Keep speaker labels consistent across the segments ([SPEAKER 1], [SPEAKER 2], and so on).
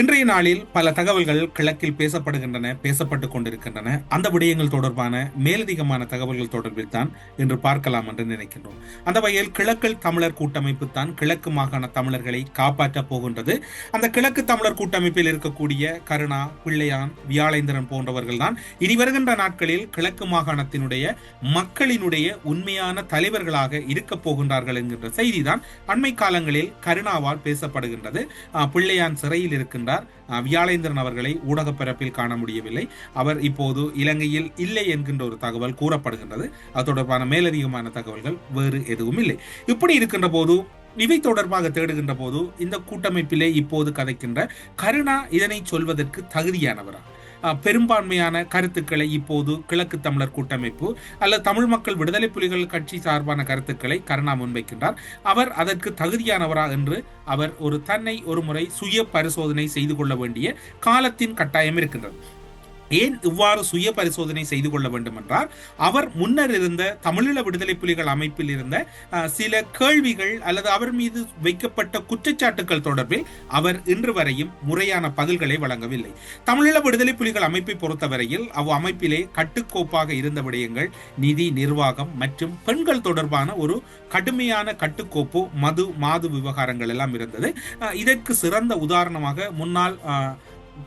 [SPEAKER 1] இன்றைய நாளில் பல தகவல்கள் கிழக்கில் பேசப்படுகின்றன பேசப்பட்டுக் கொண்டிருக்கின்றன. அந்த விடயங்கள் தொடர்பான மேலதிகமான தகவல்கள் தொடர்பில் தான் இன்று பார்க்கலாம் என்று நினைக்கின்றோம். அந்த வகையில் கிழக்கில் தமிழர் கூட்டமைப்பு தான் கிழக்கு மாகாண தமிழர்களை காப்பாற்றப் போகின்றது. அந்த கிழக்கு தமிழர் கூட்டமைப்பில் இருக்கக்கூடிய கருணா பிள்ளையான் வியாழேந்திரன் போன்றவர்கள் தான் இனி வருகின்ற நாட்களில் கிழக்கு மாகாணத்தினுடைய மக்களினுடைய உண்மையான தலைவர்களாக இருக்கப் போகின்றார்கள் என்கின்ற செய்திதான் அண்மை காலங்களில் கருணாவால் பேசப்படுகின்றது. பிள்ளையான் சிறையில் இருக்கின்ற இருக்கின்றார் வியாழேந்திரன் அவர்களை ஊடக பரப்பில் காண முடியவில்லை. அவர் இப்போது இலங்கையில் இல்லை என்கின்ற ஒரு தகவல் கூறப்படுகின்றது. அது தொடர்பான மேலதிகமான தகவல்கள் வேறு எதுவும் இல்லை. இப்படி இருக்கின்ற போது இவை தொடர்பாக தேடுகின்ற போது இந்த கூட்டமைப்பிலே இப்போது கதைக்கின்ற கருணா இதனை சொல்வதற்கு தகுதியானவரா? பெரும்பான்மையான கருத்துக்களை இப்போது கிழக்கு தமிழர் கூட்டமைப்பு அல்லது தமிழ் மக்கள் விடுதலை புலிகள் கட்சி சார்பான கருத்துக்களை கருணா முன்வைக்கின்றார். அவர் அதற்கு தகுதியானவரா என்று அவர் ஒரு தன்னை ஒரு முறை சுய பரிசோதனை செய்து கொள்ள வேண்டிய காலத்தின் கட்டாயம் இருக்கின்றது. ஏன் இவ்வாறு சுய பரிசோதனை செய்து கொள்ள வேண்டும் என்றால் அவர் முன்னர் இருந்த தமிழீழ விடுதலை புலிகள் அமைப்பில் இருந்த சில கேள்விகள் அல்லது அவர் மீது வைக்கப்பட்ட குற்றச்சாட்டுகள் தொடர்பில் அவர் இன்று வரையும் முறையான பதில்களை வழங்கவில்லை. தமிழீழ விடுதலை புலிகள் அமைப்பை பொறுத்தவரையில் அவ் அமைப்பிலே கட்டுக்கோப்பாக இருந்த விடயங்கள் நிதி நிர்வாகம் மற்றும் பெண்கள் தொடர்பான ஒரு கடுமையான கட்டுக்கோப்பு மது மாது விவகாரங்கள் எல்லாம் இருந்தது. இதற்கு சிறந்த உதாரணமாக முன்னாள்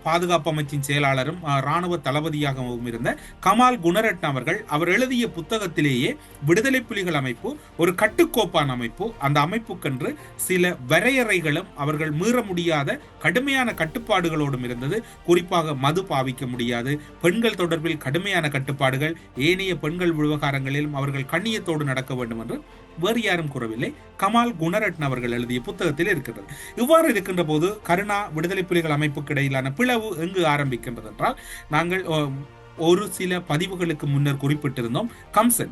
[SPEAKER 1] பாதுகாப்பு அமைச்சின் செயலாளரும் ராணுவ தளபதியாகவும் இருந்த கமால் குணரட்ன அவர்கள் அவர் எழுதிய புத்தகத்திலேயே விடுதலை புலிகள் அமைப்பு ஒரு கட்டுக்கோப்பான அமைப்பு அந்த அமைப்புக்கென்று சில வரையறைகளும் அவர்கள் மீற முடியாத கடுமையான கட்டுப்பாடுகளோடும் இருந்தது. குறிப்பாக மது பாவிக்க முடியாது பெண்கள் தொடர்பில் கடுமையான கட்டுப்பாடுகள் ஏனைய பெண்கள் விவகாரங்களிலும் அவர்கள் கண்ணியத்தோடு நடக்க வேண்டும் என்று வேறு யாரும் கூறவில்லை. கமால் குணரட்ன அவர்கள் எழுதிய புத்தகத்தில் இருக்கிறது. இவ்வாறு இருக்கின்ற போது கருணா விடுதலை புலிகள் அமைப்புக்கு இடையிலான பிளவு எங்கு ஆரம்பிக்கின்றது என்றால் நாங்கள் ஒரு சில பதிவுகளுக்கு முன்னர் குறிப்பிட்டிருந்தோம். கம்சன்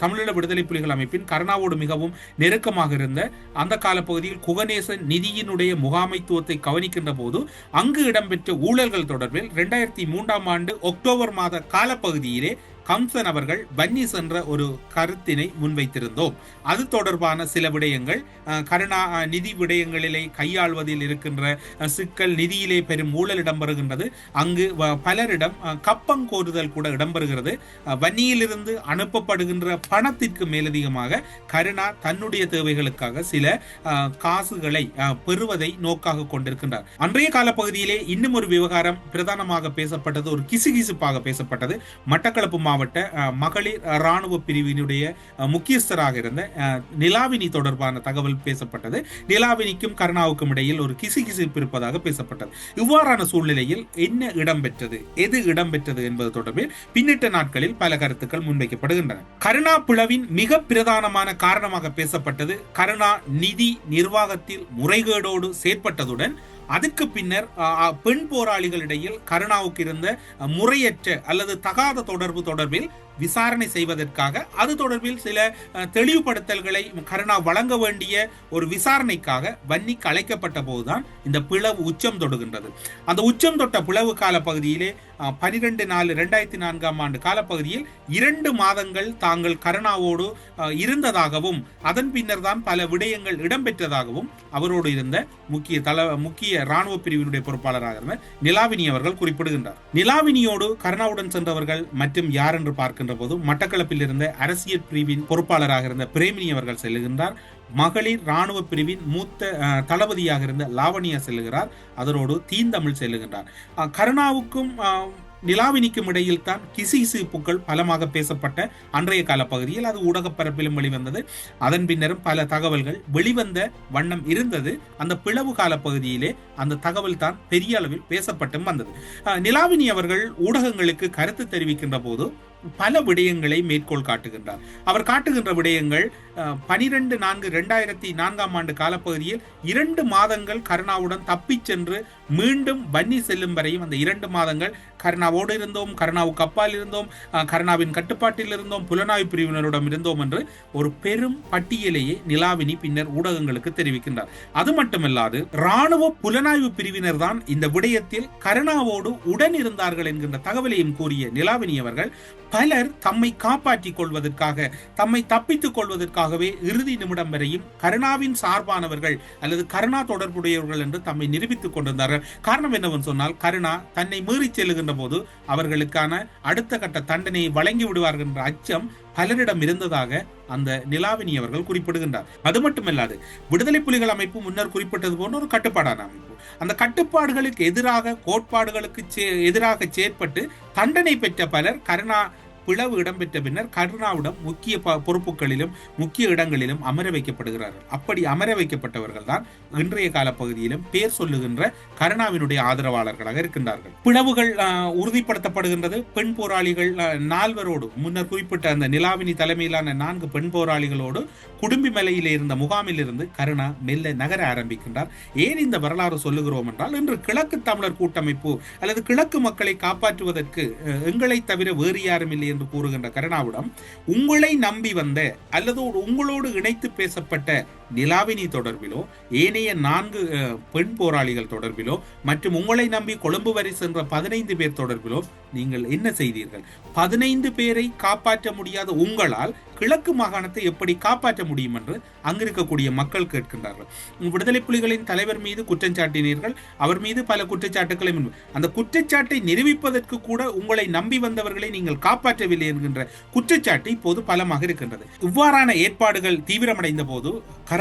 [SPEAKER 1] தமிழீழ விடுதலை புலிகள் அமைப்பின் கருணாவோடு மிகவும் நெருக்கமாக இருந்த அந்த காலப்பகுதியில் குகநேசன் நிதியினுடைய முகாமைத்துவத்தை கவனிக்கின்ற போது அங்கு இடம்பெற்ற ஊழல்கள் தொடர்பில் இரண்டாயிரத்தி மூன்றாம் ஆண்டு அக்டோபர் மாத காலப்பகுதியிலே கம்சன் அவர்கள் பன்னி சென்ற ஒரு கருத்தினை முன்வைத்திருந்தோம். அது தொடர்பான சில விடயங்கள் கருணா நிதி விடயங்களிலே கையாள்வதில் இருக்கின்ற சிக்கல் நிதியிலே பெரும் ஊழல் இடம்பெறுகின்றது. அங்கு பலரிடம் அஹ், கப்பம் கோருதல் கூட இடம்பெறுகிறது. வன்னியிலிருந்து அனுப்பப்படுகின்ற பணத்திற்கு மேலதிகமாக கருணா தன்னுடைய தேவைகளுக்காக சில காசுகளை அஹ், பெறுவதை நோக்காக கொண்டிருக்கின்றார். அன்றைய காலப்பகுதியிலே இன்னும் ஒரு விவகாரம் பிரதானமாக பேசப்பட்டது ஒரு கிசுகிசுப்பாக பேசப்பட்டது. மட்டக்களப்பு மாவட்ட மகளிர் இராணுவ பிரிவினுடைய முக்கியஸ்தராக இருந்த நிலாவினி தொடர்பான தகவல் பேசப்பட்டது. நிலாவினிக்கும் கருணாவுக்கும் இடையில் ஒரு கிசுகிசுப்பு இருப்பதாக பேசப்பட்டது. இவ்வாறான சூழ்நிலையில் என்ன இடம்பெற்றது? எது இடம்பெற்றது என்பது தொடர்பில் பின்னிட்ட நாட்களில் பல கருத்துக்கள் முன்வைக்கப்படுகின்றன. கருணா பிளவின் மிக பிரதானமான காரணமாக பேசப்பட்டது கருணா நிதி நிர்வாகத்தில் முறைகேடோடு செயற்பட்டதுடன் அதுக்கு பின்னர் பெண் போராளிகளிடையில் கருணாவுக்கு இருந்த முறையற்ற அல்லது தகாத தொடர்பு தொடர்பில் விசாரணை செய்வதற்காக அது தொடர்பில் சில தெளிவுபடுத்தல்களை கருணா வழங்க வேண்டிய ஒரு விசாரணைக்காக வன்னிக்கு அழைக்கப்பட்ட போதுதான் இந்த பிளவு உச்சம் தொடுகின்றது. அந்த உச்சம் தொட்ட பிளவு கால பகுதியிலே பனிரெண்டு நாலு ரெண்டாயிரத்தி நான்காம் ஆண்டு காலப்பகுதியில் இரண்டு மாதங்கள் தாங்கள் கருணாவோடு இருந்ததாகவும் அதன் பின்னர் தான் பல விடயங்கள் இடம்பெற்றதாகவும் அவரோடு இருந்த முக்கிய தல முக்கிய ராணுவ பிரிவினுடைய பொறுப்பாளராக இருந்த நிலாவினி அவர்கள் குறிப்பிடுகின்றார். நிலாவினியோடு கருணாவுடன் சென்றவர்கள் மற்றும் யார் என்று பார்க்கின்ற போது மட்டக்களப்பில் இருந்த அரசியல் பிரிவின் பொறுப்பாளராக இருந்த பிரேமினி அவர்கள் செல்கின்றார். மகளிர் ராணுவ பிரிவின் மூத்த தளபதியாக இருந்த லாவணியா செல்லுகிறார் அதனோடு தீந்தமிழ் செல்லுகின்றார் கருணாவுக்கும் நிலாவினிக்கும் இடையில் தான் கிசிசிப்புக்கள் பலமாக பேசப்பட்ட அன்றைய கால பகுதியில் அது ஊடகப்பரப்பிலும் வெளிவந்தது. அதன் பின்னரும் பல தகவல்கள் வெளிவந்த வண்ணம் இருந்தது. அந்த பிளவு கால பகுதியிலே அந்த தகவல் தான் பெரிய அளவில் பேசப்பட்டும் வந்தது. நிலாவினி அவர்கள் ஊடகங்களுக்கு கருத்து தெரிவிக்கின்ற போது பல விடயங்களை மேற்கோள் காட்டுகின்றார். அவர் காட்டுகின்ற விடயங்கள் பனிரெண்டு நான்கு இரண்டாயிரத்தி நான்காம் ஆண்டு காலப்பகுதியில் இரண்டு மாதங்கள் கருணாவுடன் தப்பிச் சென்று மீண்டும் வன்னி செல்லும் வரையும் அந்த இரண்டு மாதங்கள் கருணாவோடு இருந்தோம் கருணாவுக்கு அப்பால் இருந்தோம் கருணாவின் கட்டுப்பாட்டில் இருந்தோம் புலனாய்வு பிரிவினரிடம் இருந்தோம் என்று ஒரு பெரும் பட்டியலையே நிலாவினி பின்னர் ஊடகங்களுக்கு தெரிவிக்கின்றார். அது மட்டுமல்லாது ராணுவ புலனாய்வு பிரிவினர் தான் இந்த விடயத்தில் கருணாவோடு உடன் இருந்தார்கள் என்கின்ற தகவலையும் கூறிய நிலாவினி அவர்கள் பலர் தம்மை காப்பாற்றிக் கொள்வதற்காக தம்மை தப்பித்துக் கொள்வதற்காகவே இறுதி நிமிடம் வரையும் கருணாவின் சார்பானவர்கள் அல்லது கருணா தொடர்புடையவர்கள் என்று தம்மை நிரூபித்துக் கொண்டிருந்தார்கள். காரணம் என்னவென்று சொன்னால் கருணா தன்னை மீறி செல்லுகின்ற போது அவர்களுக்கான அடுத்த கட்ட தண்டனையை வழங்கி விடுவார்கள் என்ற அச்சம் பலரிடம் இருந்ததாக அந்த நிலாவினி அவர்கள் குறிப்பிடுகின்றார். அது மட்டுமல்லாது விடுதலை புலிகள் அமைப்பு முன்னர் குறிப்பிட்டது போன்ற ஒரு கட்டுப்பாடான அமைப்பு. அந்த கட்டுப்பாடுகளுக்கு எதிராக கோட்பாடுகளுக்கு எதிராக செயற்பட்டு தண்டனை பெற்ற பலர் கருணா பிளவு இடம்பெற்ற பின்னர் கருணாவிடம் முக்கிய ப- பொறுப்புகளிலும் முக்கிய இடங்களிலும் அமர வைக்கப்படுகிறார்கள். அப்படி அமர வைக்கப்பட்டவர்கள் தான் இன்றைய கால பகுதியிலும் பேர் சொல்லுகின்ற கருணாவினுடைய ஆதரவாளர்களாக இருக்கின்றார்கள். பிளவுகள் உறுதிப்படுத்தப்படுகின்றது. பெண் போராளிகள் நால்வரோடு முன்னர் குறிப்பிட்ட அந்த நிலாவினி தலைமையிலான நான்கு பெண் போராளிகளோடு குடும்பி மலையில் இருந்த முகாமில் இருந்து கருணா மெல்ல நகர ஆரம்பிக்கின்றார். ஏன் இந்த வரலாறு சொல்லுகிறோம் என்றால் இன்று கிழக்கு தமிழர் கூட்டமைப்பு அல்லது கிழக்கு மக்களை காப்பாற்றுவதற்கு எங்களை தவிர வேறு யாரும் இல்லை என்று கூறுகின்ற கருணாவிடம் உங்களை நம்பி வந்த அல்லது உங்களோடு இணைத்து பேசப்பட்ட நிலாவினி தொடர்பிலோ ஏனைய நான்கு பெண் போராளிகள் தொடர்பிலோ மற்றும் உங்களை நம்பி கொழும்பு வரை சென்ற பதினைந்து பேர் தொடர்பிலோ நீங்கள் என்ன செய்தீர்கள்? பதினைந்து பேரை காப்பாற்ற முடியாத உங்களால் கிழக்கு மாகாணத்தை எப்படி காப்பாற்ற முடியும் என்று அங்கிருக்கக்கூடிய மக்கள் கேட்கின்றார்கள். விடுதலை புலிகளின் தலைவர் மீது குற்றம் சாட்டினீர்கள் அவர் மீது பல குற்றச்சாட்டுகளை அந்த குற்றச்சாட்டை நிரூபிப்பதற்கு கூட உங்களை நம்பி வந்தவர்களை நீங்கள் காப்பாற்றவில்லை என்கின்ற குற்றச்சாட்டு இப்போது பலமாக இருக்கின்றது. இவ்வாறான ஏற்பாடுகள் தீவிரமடைந்த போது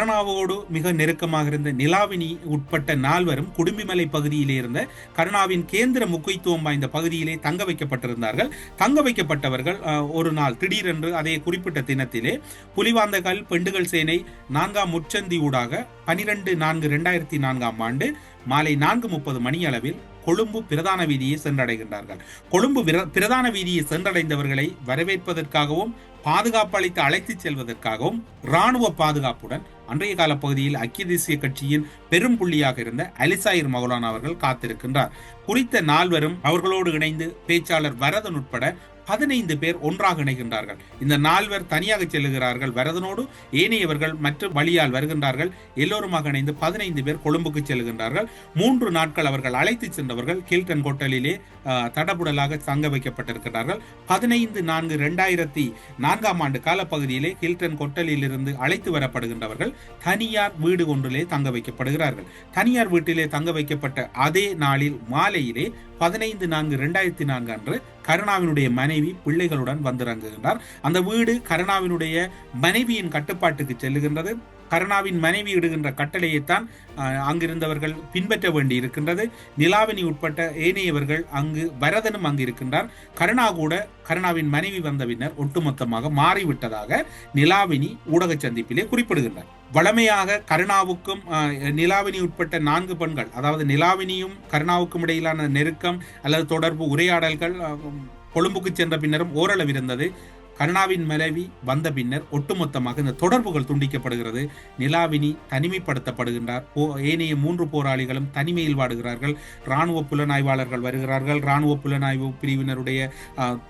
[SPEAKER 1] கருணாவோடு மிக நெருக்கமாக இருந்த நிலாவினி உட்பட்ட நால்வரும் குடும்பிமலை பகுதியிலே இருந்த கருணாவின் கேந்திர முக்கியத்துவம் வாய்ந்த பகுதியிலே தங்க வைக்கப்பட்டிருந்தார்கள். தங்க வைக்கப்பட்டவர்கள் ஒரு நாள் திடீரென்று அதே குறிப்பிட்ட தினத்திலே புலிவாந்தகால் பெண்டுகள் சேனை நான்காம் முச்சந்தி ஊடாக பனிரெண்டு நான்கு இரண்டாயிரத்தி நான்காம் ஆண்டு மாலை நான்கு முப்பது மணி அளவில் கொழும்பு பிரதான வீதியை சென்றடைகின்றார்கள். கொழும்பு பிரதான வீதியை சென்றடைந்தவர்களை வரவேற்பதற்காகவும் பாதுகாப்பு அளித்து அழைத்துச் செல்வதற்காகவும் இராணுவ பாதுகாப்புடன் அன்றைய கால பகுதியில் ஐக்கிய தேசிய கட்சியின் பெரும் புள்ளியாக இருந்த அலிசாயிர் மௌலானா அவர்கள் காத்திருக்கின்றார். குறித்த நால்வரும் அவர்களோடு இணைந்து பேச்சாளர் வரதன் உட்பட பதினைந்து பேர் ஒன்றாக இணைகின்றார்கள். இந்த நால்வர் தனியாக செல்லுகிறார்கள். வரதனோடு ஏனையவர்கள் மற்ற வழியால் வருகின்றார்கள். எல்லோருமாக இணைந்து பதினைந்து பேர் கொழும்புக்கு செல்கின்றார்கள் மூன்று நாட்கள் அவர்கள் அழைத்து சென்றவர்கள் கில்டன் ஹோட்டலிலே தடபுடலாக தங்க வைக்கப்பட்டிருக்கிறார்கள் பதினைந்து நான்கு இரண்டாயிரத்தி நான்காம் ஆண்டு காலப்பகுதியிலே ஹில்டன் கொட்டலில் இருந்து அழைத்து வரப்படுகின்றவர்கள் தனியார் வீடு ஒன்றிலே தங்க வைக்கப்படுகிறார்கள். தனியார் வீட்டிலே தங்க வைக்கப்பட்ட அதே நாளில் மாலையிலே பதினைந்து நான்கு இரண்டாயிரத்தி நான்கு அன்று கருணாவினுடைய மனைவி பிள்ளைகளுடன் வந்திறங்குகின்றார். அந்த வீடு கருணாவினுடைய மனைவியின் கட்டுப்பாட்டுக்கு செல்லுகின்றது. கருணாவின் மனைவி இடுகின்ற கட்டளையைத்தான் அங்கிருந்தவர்கள் பின்பற்ற வேண்டி இருக்கின்றது நிலாவினி உட்பட்ட ஏனையவர்கள் அங்கு வரதனும் அங்கு இருக்கின்றார் கருணா கூட கருணாவின் மனைவி வந்த பின்னர் ஒட்டுமொத்தமாக மாறிவிட்டதாக நிலாவினி ஊடக சந்திப்பிலே குறிப்பிடுகின்றார். வளமையாக கருணாவுக்கும் நிலாவினி உட்பட்ட நான்கு பெண்கள் அதாவது நிலாவினியும் கருணாவுக்கும் இடையிலான நெருக்கம் அல்லது தொடர்பு உரையாடல்கள் கொழும்புக்கு சென்ற பின்னரும் ஓரளவு இருந்தது. கருணாவின் மனைவி வந்த பின்னர் ஒட்டுமொத்தமாக இந்த தொடர்புகள் துண்டிக்கப்படுகிறது. நிலாவினி தனிமைப்படுத்தப்படுகின்றார். போ- ஏனைய மூன்று போராளிகளும் தனிமையில் வாடுகிறார்கள். இராணுவ புலனாய்வாளர்கள் வருகிறார்கள். இராணுவ புலனாய்வு பிரிவினருடைய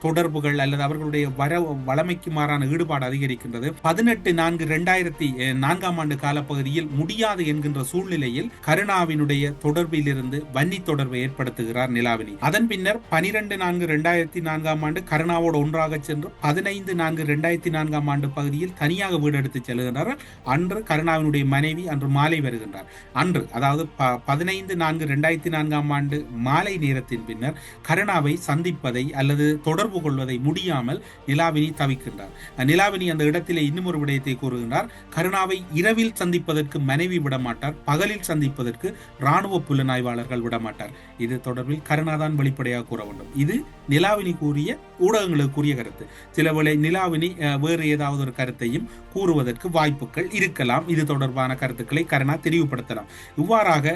[SPEAKER 1] தொடர்புகள் அல்லது அவர்களுடைய வர வளமைக்கு மாறான ஈடுபாடு அதிகரிக்கின்றது. பதினெட்டு நான்கு இரண்டாயிரத்தி நான்காம் ஆண்டு காலப்பகுதியில் முடியாது என்கின்ற சூழ்நிலையில் கருணாவினுடைய தொடர்பிலிருந்து வன்னி தொடர்பை ஏற்படுத்துகிறார் நிலாவினி. அதன் பின்னர் பனிரெண்டு நான்கு இரண்டாயிரத்தி நான்காம் ஆண்டு கருணாவோடு ஒன்றாக சென்று பதினைந்து ஐந்து நான்கு ரெண்டாயிரத்தி நான்காம் ஆண்டு பகுதியில் தனியாக வீடு எடுத்து செல்கின்றார் அன்று கருணாவினுடைய மனைவி அன்று மாலை வருகின்றார். அன்று அதாவது ப- பதினைந்து நான்கு ரெண்டாயிரத்தி நான்காம் ஆண்டு மாலை நேரத்தின் பின்னர் கருணாவை சந்திப்பதை அல்லது தொடர்பு கொள்வதை முடியாமல் நிலாவினி தவிக்கின்றார். நிலாவினி அந்த இடத்திலே இன்னும் ஒரு விடயத்தை கூறுகின்றார். கருணாவை இரவில் சந்திப்பதற்கு மனைவி விடமாட்டார். பகலில் சந்திப்பதற்கு இராணுவ புலனாய்வாளர்கள் விடமாட்டார். இது தொடர்பில் கருணாதான் வெளிப்படையாக கூற வேண்டும். இது நிலாவினி கூறிய ஊடகங்களுக்கு கூறிய கருத்து. சில வேளை நிலாவினி வேறு ஏதாவது ஒரு கருத்தையும் கூறுவதற்கு வாய்ப்புகள் இருக்கலாம். இது தொடர்பான கருத்துக்களை கருணா தெரிவுபடுத்தலாம் இவ்வாறாக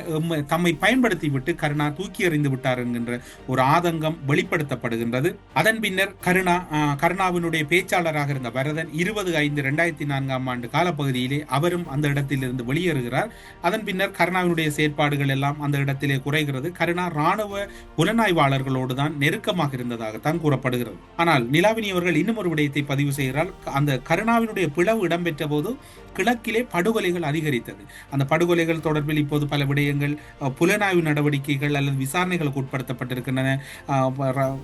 [SPEAKER 1] தம்மை பயன்படுத்தி விட்டு கருணா தூக்கி எறிந்து விட்டார் என்கின்ற ஒரு ஆதங்கம் வெளிப்படுத்தப்படுகின்றது. அதன் பின்னர் கருணா கருணாவினுடைய பேச்சாளராக இருந்த பரதன் இருபது ஐந்து இரண்டாயிரத்தி நான்காம் ஆண்டு காலப்பகுதியிலே அவரும் அந்த இடத்திலிருந்து வெளியேறுகிறார். அதன் பின்னர் கருணாவினுடைய செயற்பாடுகள் எல்லாம் அந்த இடத்திலே குறைகிறது. கருணா ராணுவ புலனாய்வாளர்களோடு தான் நெருக்கமாக இருந்ததாகத்தான் கூறப்படுகிறது. ஆனால் நிலாவினி அவர்கள் இன்னும் ஒரு விடயத்தை பதிவு செய்கிறார். அந்த கருணாவினுடைய பிளவு இடம்பெற்ற போது கிழக்கிலே படுகொலைகள் அதிகரித்தது. அந்த படுகொலைகள் தொடர்பில் இப்போது பல விடயங்கள் புலனாய்வு நடவடிக்கைகள் அல்லது விசாரணைகளுக்கு உட்படுத்தப்பட்டிருக்கின்றன.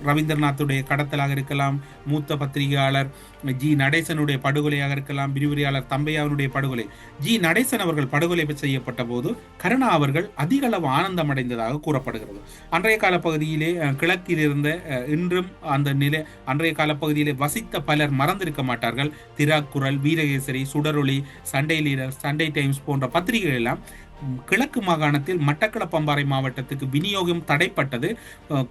[SPEAKER 1] ரவீந்திரநாத்துடைய கடத்தலாக இருக்கலாம் மூத்த பத்திரிகையாளர் ஜி நடேசனுடைய படுகொலையாக இருக்கலாம் விரிவுரையாளர் தம்பையாவினுடைய படுகொலை. ஜி நடேசன் அவர்கள் படுகொலை செய்யப்பட்ட போது கருணா அவர்கள் அதிக அளவு ஆனந்தம் அடைந்ததாக கூறப்படுகிறது. அன்றைய கால பகுதியிலே கிழக்கில் இருந்த இன்றும் அந்த நிலை அன்றைய கால பகுதியிலே வசித்த பலர் மறந்திருக்க மாட்டார்கள். திராக்குரல் வீரகேசரி சுடரொளி சண்டே லீடர் சண்டே டைம்ஸ் போன்ற பத்திரிகைகள் எல்லாம் கிழக்கு மாகாணத்தில் மட்டக்களப்பு அம்பாறை மாவட்டத்துக்கு விநியோகம் தடைப்பட்டது.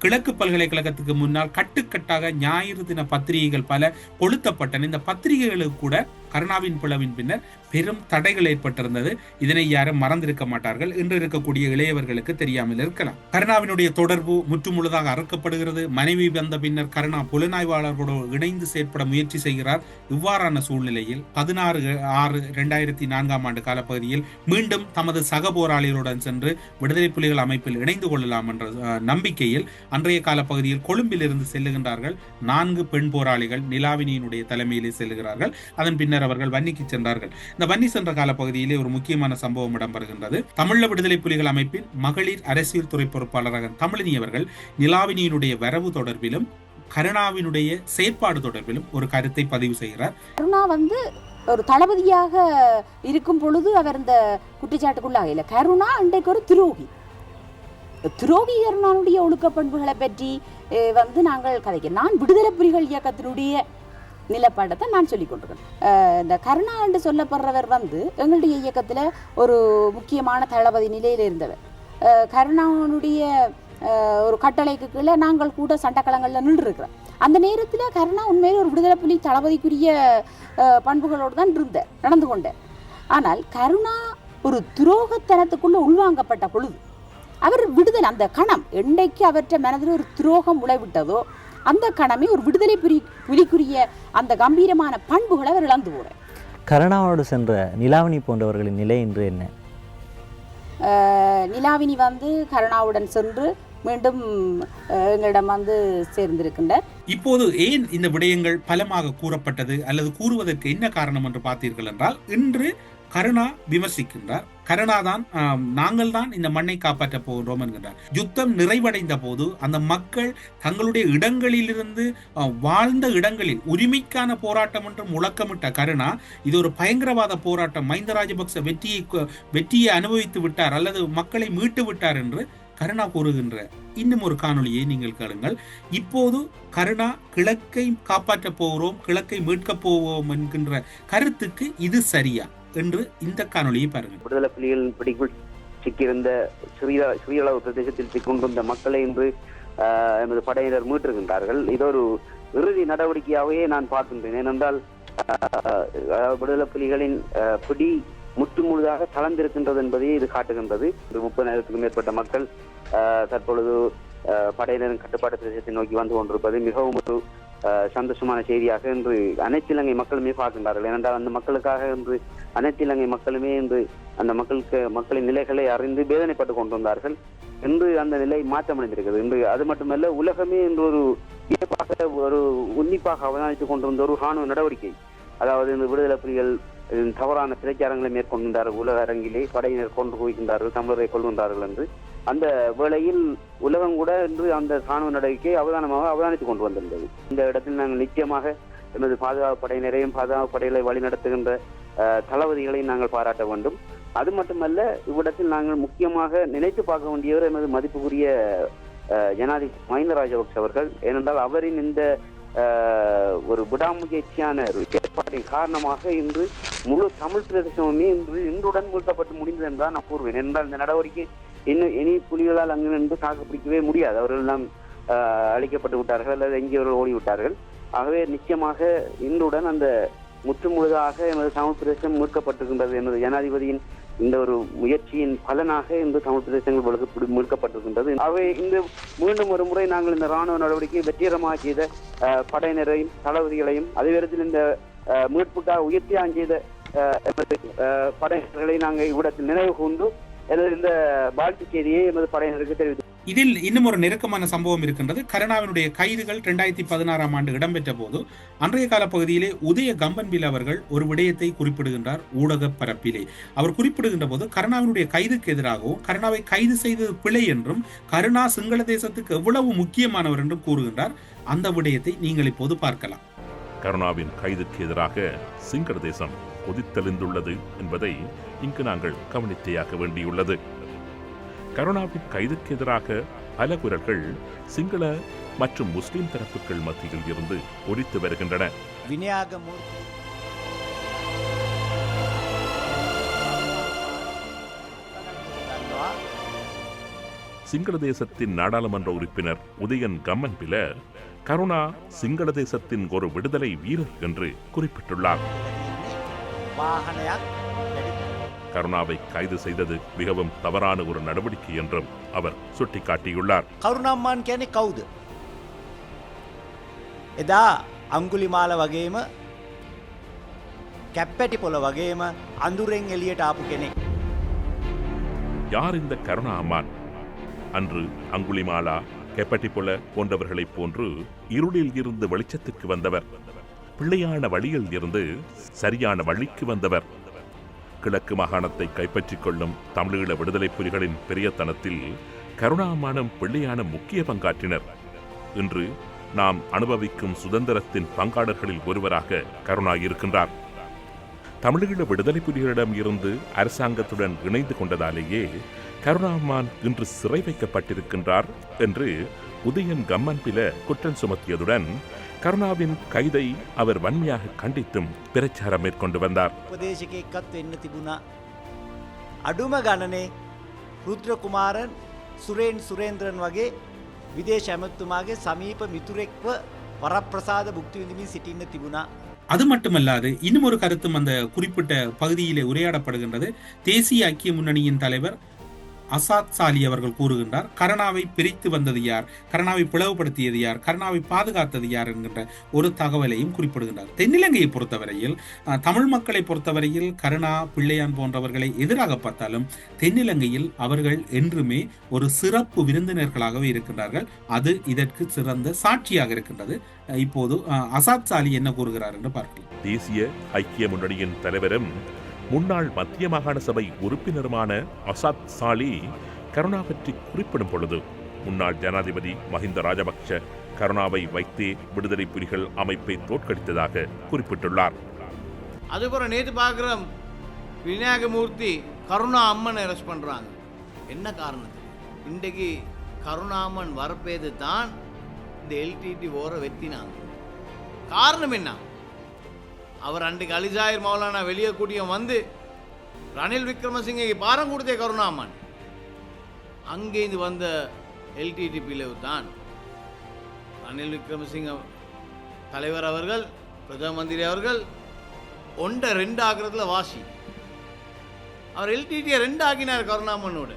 [SPEAKER 1] கிழக்கு பல்கலைக்கழகத்துக்கு முன்னால் கட்டுக்கட்டாக ஞாயிறு தின பத்திரிகைகள் பல கொளுத்தப்பட்டன. இந்த பத்திரிகைகளுக்கு கூட கருணாவின் பிளவின் பின்னர் பெரும் தடைகள் ஏற்பட்டிருந்தது. இதனை யாரும் மறந்திருக்க மாட்டார்கள். இன்று இருக்கக்கூடிய இளையவர்களுக்கு தெரியாமல் இருக்கலாம். கருணாவினுடைய தொடர்பு முற்றுமுழுதாக அறுக்கப்படுகிறது. மனைவி வந்த பின்னர் கருணா புலனாய்வாளர்களோடு இணைந்து செயற்பட முயற்சி செய்கிறார். இவ்வாறான சூழ்நிலையில் பதினாறு ஆறு இரண்டாயிரத்தி நான்காம் ஆண்டு காலப்பகுதியில் மீண்டும் தமது சக போராளிகளுடன் சென்று விடுதலை புலிகள் அமைப்பில் இணைந்து கொள்ளலாம் என்ற நம்பிக்கையில் அன்றைய காலப்பகுதியில் கொழும்பில் இருந்து செல்லுகின்றார்கள். நான்கு பெண் போராளிகள் நிலாவினியினுடைய தலைமையிலே செல்லுகிறார்கள். அதன் பின்னர் அவர்கள் வன்னிக்கு சென்றார்கள். இந்த வன்னி சென்ற கால பகுதியிலே ஒரு முக்கியமான சம்பவம் இடம்பெறுகின்றது. தமிழ விடுதலை புலிகள் அமைப்பின் மகளிர் அரசியல் துறை பொறுப்பாளராக தமிழினி அவர்கள் நிலாவினியினுடைய வரவு தொடர்பிலும் கருணாவினுடைய செயற்பாடு தொடர்பிலும் ஒரு கருத்தை பதிவு செய்கிறார்.
[SPEAKER 2] கருணா வந்து ஒரு தளபதியாக இருக்கும் பொழுது அவர் இந்த குற்றச்சாட்டுக்குள்ளாக இல்லை கருணா அன்றைக்கு ஒரு துரோகி. துரோகி கருணானுடைய ஒழுக்க பண்புகளை பற்றி வந்து நாங்கள் கதைக்க நான் விடுதலை புலிகள் இயக்கத்தினுடைய நிலப்பாடத்தை நான் சொல்லிக் கொண்டிருக்கேன். இந்த கருணா என்று சொல்லப்படுறவர் வந்து எங்களுடைய இயக்கத்தில் ஒரு முக்கியமான தளபதி நிலையில் இருந்தவர். அஹ், அஹ், ஒரு கட்டளைக்கு கீழே நாங்கள் கூட சண்டக்களங்களில் நின்றுருக்கிறோம். அந்த நேரத்தில் கருணா உண்மையிலே ஒரு விடுதலை புலி தளபதிக்குரிய பண்புகளோடு தான் இருந்தார் நடந்து கொண்டார் ஆனால் கருணா ஒரு துரோகத்தனத்துக்குள்ள உள்வாங்கப்பட்ட பொழுது அவர் விடுதலை அந்த கணம் என்னைக்கு அவற்றை மனதில் ஒரு துரோகம் உழைவிட்டதோ அந்த கணமே ஒரு விடுதலை புலி புலிக்குரிய அந்த கம்பீரமான பண்புகளை அவர் இழந்து போகிறார்
[SPEAKER 3] கருணாவோடு சென்ற நிலாவணி போன்றவர்களின் நிலை இன்று என்ன?
[SPEAKER 2] நிலாவினி வந்து கருணாவுடன் சென்று மீண்டும் எங்களிடம் வந்து சேர்ந்திருக்கின்றார்.
[SPEAKER 1] இப்போது ஏன் இந்த விடயங்கள் பலமாக கூறப்பட்டது அல்லது கூறுவதற்கு என்ன காரணம் என்று பார்த்தீர்கள் என்றால் இன்று கருணா விமர்சிக்கின்றார். கருணா தான் நாங்கள் தான் இந்த மண்ணை காப்பாற்ற போகிறோம் என்கின்றார். யுத்தம் நிறைவடைந்த போது அந்த மக்கள் தங்களுடைய இடங்களிலிருந்து வாழ்ந்த இடங்களில் உரிமைக்கான போராட்டம் என்று முழக்கமிட்ட கருணா இது ஒரு பயங்கரவாத போராட்டம் மஹிந்த ராஜபக்ச வெற்றியை வெற்றியை அனுபவித்து விட்டார் அல்லது மக்களை மீட்டு விட்டார் என்று கருணா கூறுகின்ற இன்னும் ஒரு காணொலியை நீங்கள் கேளுங்கள். இப்போது கருணா கிழக்கை காப்பாற்றப் போகிறோம் கிழக்கை மீட்கப் போவோம் என்கின்ற கருத்துக்கு இது சரியா என்று இந்த காணொலியை பாருங்கள்.
[SPEAKER 4] விடுதலை புலிகள் பிடிக்குள் சிக்கியிருந்த சிறிய சிறிய அளவு பிரதேசத்தில் சிக்கொண்டிருந்த மக்களை இன்று எமது படையினர் மீட்டிருக்கின்றார்கள் இது ஒரு இறுதி நடவடிக்கையாகவே நான் பார்க்கின்றேன். ஏனென்றால் விடுதலை புலிகளின் பிடி முற்று முழுதாக தளர்ந்திருக்கின்றது என்பதையே இது காட்டுகின்றது. முப்பதாயிரத்துக்கும் மேற்பட்ட மக்கள் தற்பொழுது படையினரின் கட்டுப்பாட்டு பிரதேசத்தை நோக்கி வந்து கொண்டிருப்பது மிகவும் ஒரு சந்தோஷமான செய்தியாக இன்று அனைத்து இலங்கை மக்களுமே பார்க்கின்றார்கள். ஏனென்றால் அந்த மக்களுக்காக இன்று அனைத்து இலங்கை மக்களுமே இன்று அந்த மக்களுக்கு மக்களின் நிலைகளை அறிந்து வேதனைப்பட்டு கொண்டிருந்தார்கள். இன்று அந்த நிலை மாற்றமடைந்திருக்கிறது. இன்று அது மட்டுமல்ல உலகமே இன்று ஒரு வியப்பாக ஒரு உன்னிப்பாக அவதானித்துக் கொண்டிருந்த ஒரு ராணுவ நடவடிக்கை. அதாவது இந்த விடுதலை புலிகள் தவறான சிறைச்சாரங்களை மேற்கொண்டிருந்தார்கள். உலக அரங்கிலே படையினர் கொண்டு போகின்றார்கள் தமிழரை கொள்கின்றார்கள் என்று. அந்த வேளையில் உலகம் கூட இன்று அந்த ராணுவ நடவடிக்கையை அவதானமாக அவதானித்துக் கொண்டு வந்திருந்தது. இந்த இடத்தில் நாங்கள் நிச்சயமாக எமது பாதுகாப்பு படையினரையும் பாதுகாப்பு படைகளை வழிநடத்துகின்ற தளபதிகளையும் நாங்கள் பாராட்ட வேண்டும். அது மட்டுமல்ல இவ்விடத்தில் நாங்கள் முக்கியமாக நினைத்து பார்க்க வேண்டியவர் எமது மதிப்புக்குரிய ஜனாதிபதி மஹிந்த ராஜபக்ஷ அவர்கள். ஏனென்றால் அவரின் இந்த ஒரு விடாமுயற்சியான ஒரு ஏற்பாட்டின் காரணமாக இன்று முழு தமிழ் பிரதேசமுமே இன்று இன்றுடன் மீட்கப்பட்டு முடிந்தது என்றால் நான் கூறுவேன். என்றால் இந்த நடவடிக்கை இன்னும் இனி புலிகளால் அங்கு நின்று தாக்கு பிடிக்கவே முடியாது. அவர்கள் எல்லாம் அழிக்கப்பட்டு விட்டார்கள் அல்லது எங்கேயோ ஓடிவிட்டார்கள் ஆகவே நிச்சயமாக இன்றுடன் அந்த முற்றுமுழுதாக எமது தமிழ் பிரதேசம் மீட்கப்பட்டிருக்கின்றது எமது ஜனாதிபதியின் இந்த ஒரு முயற்சியின் பலனாக இந்த தமிழ் பிரதேசங்கள் வழக்கு மீட்கப்பட்டிருக்கின்றது. ஆகவே இந்த மீண்டும் ஒரு முறை நாங்கள் இந்த ராணுவ நடவடிக்கையை வெற்றிகரமாக செய்த படையினரையும் தளபதிகளையும் அதே நேரத்தில் இந்த மீட்புக்காக உயர்த்தியாக செய்த படையினர்களை நாங்கள் இவ்விடத்தில் நினைவு கூர்ந்து எனது இந்த வாழ்த்து செய்தியை எமது படையினருக்கு தெரிவித்து
[SPEAKER 1] இதில் இன்னும் ஒரு நெருக்கமான சம்பவம் இருக்கின்றது. கருணாவினுடைய கைதுகள் இரண்டாயிரத்தி பதினாறாம் ஆண்டு இடம்பெற்ற போது அன்றைய கால பகுதியிலே உதய கம்பன்பில் அவர்கள் ஒரு விடயத்தை குறிப்பிடுகின்றார் ஊடக பரப்பிலே. அவர் குறிப்பிடுகின்ற போது கருணாவினுடைய கைதுக்கு எதிராகவும் கருணாவை கைது செய்தது பிழை என்றும் கருணா சிங்கள தேசத்துக்கு எவ்வளவு முக்கியமானவர் என்றும் கூறுகின்றார். அந்த விடயத்தை நீங்கள் இப்போது பார்க்கலாம்.
[SPEAKER 5] கருணாவின் கைதுக்கு எதிராக சிங்கள தேசம் கொதித்தெழுந்துள்ளது என்பதை இங்கு நாங்கள் கவனித்தேயாக வேண்டியுள்ளது. கருணாவின் கைதுக்கு எதிராக பல குரல்கள் சிங்கள மற்றும் முஸ்லிம் தரப்புகள் மத்தியில் இருந்து ஒலித்து வருகின்றன. சிங்கள தேசத்தின் நாடாளுமன்ற உறுப்பினர் உதயன் கம்மன் பில கருணா சிங்கள தேசத்தின் ஒரு விடுதலை வீரர் என்று குறிப்பிட்டுள்ளார். கருணாவை கைது செய்தது மிகவும் தவறான ஒரு நடவடிக்கை என்றும் அவர் சுட்டிக்காட்டியுள்ளார்
[SPEAKER 6] කරුණම්මාන් කියැනෙ කවුද. එදා අංගුලිමාල වගේම කැප්පැටි පොළ වගේම අඳුරෙන් එලියට ආපු කෙනෙක්.
[SPEAKER 5] யார் இந்த கருணா அம்மான் அன்று அங்குலிமாலா கெப்பட்டிபொல போன்றவர்களைப் போன்று இருளில் இருந்து வெளிச்சத்திற்கு வந்தவர் பிள்ளையான வழியில் இருந்து சரியான வழிக்கு வந்தவர். கிழக்கு மாகாணத்தை கைப்பற்றிக் கொள்ளும் தமிழீழ விடுதலை புலிகளின் பெரியத்தனத்தில் கருணாமானம் பிள்ளையான முக்கிய பங்காற்றினர். இன்று நாம் அனுபவிக்கும் சுதந்திரத்தின் பங்காளர்களில் ஒருவராக கருணா இருக்கின்றார் தமிழீழ விடுதலை புலிகளிடம் இருந்து அரசாங்கத்துடன் இணைந்து கொண்டதாலேயே கருணாமான் இன்று சிறை வைக்கப்பட்டிருக்கின்றார் என்று உதயன் கம்மன்பில குற்றம் சுமத்தியதுடன் கருணாவின் கைதை அவர் வன்மையாக கண்டித்தும் பிரச்சாரம் மேற்கொண்டு வந்தார்
[SPEAKER 6] උපදේශකෙක්කත් වෙන්න තිබුණා. අඩුම ගණනේ රුද්‍ර කුමාරන් සුරේන් සුරේන්ද්‍රන් වගේ විදේශ ඇමත්තුමාගේ සමීප මිතුරෙක්ව වරප්‍රසාද බුක්තිවිඳමින් සිටින්න තිබුණා.
[SPEAKER 1] அது மட்டுமல்லாது இன்னும் ஒரு கருத்தும் அந்த குறிப்பிட்ட பகுதியிலே உரையாடப்படுகின்றது தேசிய ஐக்கிய முன்னணியின் தலைவர் அசாத் சாலி அவர்கள் கூறுகின்றார் கருணாவை பிரித்து வந்தது யார்? கருணாவை பிளவுபடுத்தியது யார்? கருணாவை பாதுகாத்தது யார்? என்கின்ற ஒரு தகவலையும் குறிப்பிடுகின்றார். தென்னிலங்கையை பொறுத்தவரையில் தமிழ் மக்களை பொறுத்தவரையில் கருணா பிள்ளையான் போன்றவர்களை எதிராக பார்த்தாலும் தென்னிலங்கையில் அவர்கள் என்றுமே ஒரு சிறப்பு விருந்தினர்களாகவே இருக்கின்றார்கள். அது இதற்கு சிறந்த சாட்சியாக இருக்கின்றது. இப்போது அசாத் சாலி என்ன கூறுகிறார் என்று பார்க்கலாம்.
[SPEAKER 5] தேசிய ஐக்கிய முன்னணியின் தலைவரும் முன்னாள் மத்திய மாகாண சபை உறுப்பினருமான அசாத் சாலி கருணா பற்றி குறிப்பிடும் பொழுது முன்னாள் ஜனாதிபதி மஹிந்த ராஜபக்ஷ கருணாவை வைத்தே விடுதலை புலிகள் அமைப்பை தோற்கடித்ததாக குறிப்பிட்டுள்ளார்.
[SPEAKER 7] அதுபோல நேற்று பார்க்குறோம் விநாயகமூர்த்தி கருணா அம்மனை அரெஸ்ட் பண்ணுறாங்க என்ன காரணத்துக்கு இன்றைக்கு கருணாமன் வரப்பேது தான் இந்த எல்டிடி ஓரை வெத்தினாங்க காரணம் என்ன? அவர் அன்றைக்கு அலிஜாயிர் மௌலானா வெளியே கூட்டியும் வந்து ரணில் விக்ரமசிங்கைக்கு பாரம் கொடுத்தே கருணாமன். அங்கேருந்து வந்த எல்டிடி பிளவு தான் ரணில் விக்ரமசிங்க தலைவர் அவர்கள் பிரதம மந்திரி அவர்கள் ஒன்றை ரெண்டு ஆகிறதுல வாசி. அவர் எல்டிடியை ரெண்டு ஆக்கினார் கருணாமனோட.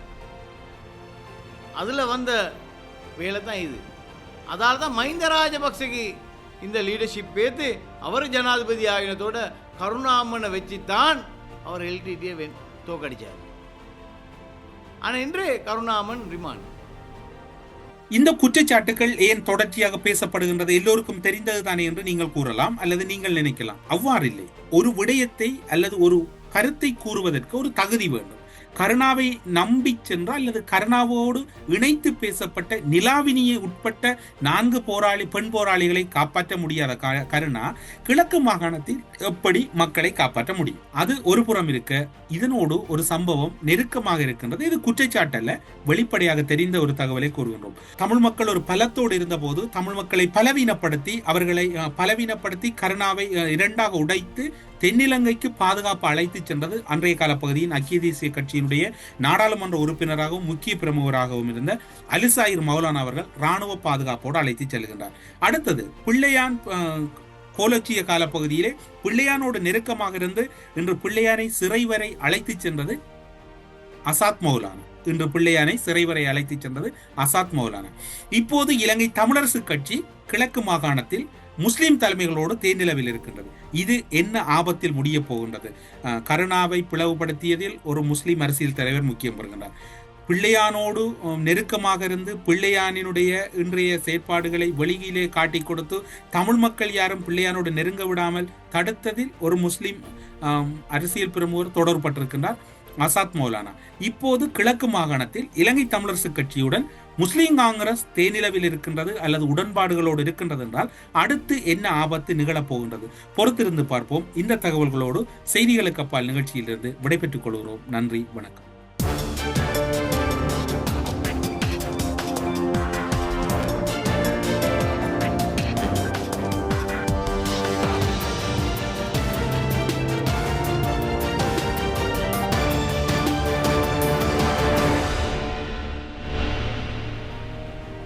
[SPEAKER 7] அதில் வந்த வேலை தான் இது. அதால் தான் மஹிந்த ராஜபக்சக்கு இந்த லீடர்ஷிப் ஏற்று அவர் ஜனாதிபதி ஆகினத்தோட கருணாமனை வச்சு தான் அவர் எல்டிடியை தோக்கடிச்சார். ஆனால் இன்று கருணாமன் ரிமாண்ட்
[SPEAKER 1] இந்த குற்றச்சாட்டுகள் ஏன் தொடர்ச்சியாக பேசப்படுகின்றது எல்லோருக்கும் தெரிந்தது தானே என்று நீங்கள் கூறலாம் அல்லது நீங்கள் நினைக்கலாம். அவ்வாறு இல்லை ஒரு விடயத்தை அல்லது ஒரு கருத்தை கூறுவதற்கு ஒரு தகுதி வேண்டும். கருணாவை நம்பி சென்றால் அல்லது கருணாவோடு இணைத்து பேசப்பட்ட நிலாவினியை உட்பட்ட நான்கு போராளி பெண் போராளிகளை காப்பாற்ற முடியாத கருணா கிழக்கு மாகாணத்தில் எப்படி மக்களை காப்பாற்ற முடியும்? அது ஒரு புறம் இருக்க இதனோடு ஒரு சம்பவம் நெருக்கமாக இருக்கின்றது. இது குற்றச்சாட்டல்ல வெளிப்படையாக தெரிந்த ஒரு தகவலை கூறுகின்றோம். தமிழ் மக்கள் ஒரு பலத்தோடு இருந்தபோது தமிழ் மக்களை பலவீனப்படுத்தி அவர்களை பலவீனப்படுத்தி கருணாவை இரண்டாக உடைத்து தென்னிலங்கைக்கு பாதுகாப்பு அழைத்து சென்றது அன்றைய கால பகுதியின் ஐக்கிய தேசிய கட்சியினுடைய நாடாளுமன்ற உறுப்பினராகவும் முக்கிய பிரமுகராகவும் இருந்த அலிசாயிர் மௌலானா அவர்கள் ராணுவ பாதுகாப்போடு அழைத்து செல்கின்றார். அடுத்தது பிள்ளையான் கோலச்சிய காலப்பகுதியிலே பிள்ளையானோடு நெருக்கமாக இருந்து இன்று பிள்ளையானை சிறை வரை அழைத்து சென்றது அசாத் மௌலானா. இன்று பிள்ளையானை சிறைவரை அழைத்துச் சென்றது அசாத் மௌலானா. இப்போது இலங்கை தமிழரசு கட்சி கிழக்கு மாகாணத்தில் முஸ்லிம் தலைமைகளோடு தேர்நிலவில் இருக்கின்றது. இது என்ன ஆபத்தில் முடிய போகின்றது? கருணாவை பிளவுபடுத்தியதில் ஒரு முஸ்லிம் அரசியல் தலைவர் முக்கியம் பெறுகின்றார் பிள்ளையானோடு நெருக்கமாக இருந்து பிள்ளையானினுடைய இன்றைய செயற்பாடுகளை வெளியிலே காட்டிக் கொடுத்து தமிழ் மக்கள் யாரும் பிள்ளையானோடு நெருங்க விடாமல் தடுத்ததில் ஒரு முஸ்லிம் அரசியல் பிரமுகர் தொடர்பட்டிருக்கின்றார் ஆசாத் மௌலானா. இப்போது கிழக்கு மாகாணத்தில் இலங்கை தமிழரசு கட்சியுடன் முஸ்லீம் காங்கிரஸ் தேனிலவில் இருக்கின்றது அல்லது உடன்பாடுகளோடு இருக்கின்றது என்றால் அடுத்து என்ன ஆபத்து நிகழப் போகின்றது? பொறுத்திருந்து பார்ப்போம். இந்த தகவல்களோடு செய்திகளுக்கு அப்பால் நிகழ்ச்சியிலிருந்து விடைபெற்றுக் கொள்கிறோம். நன்றி வணக்கம்.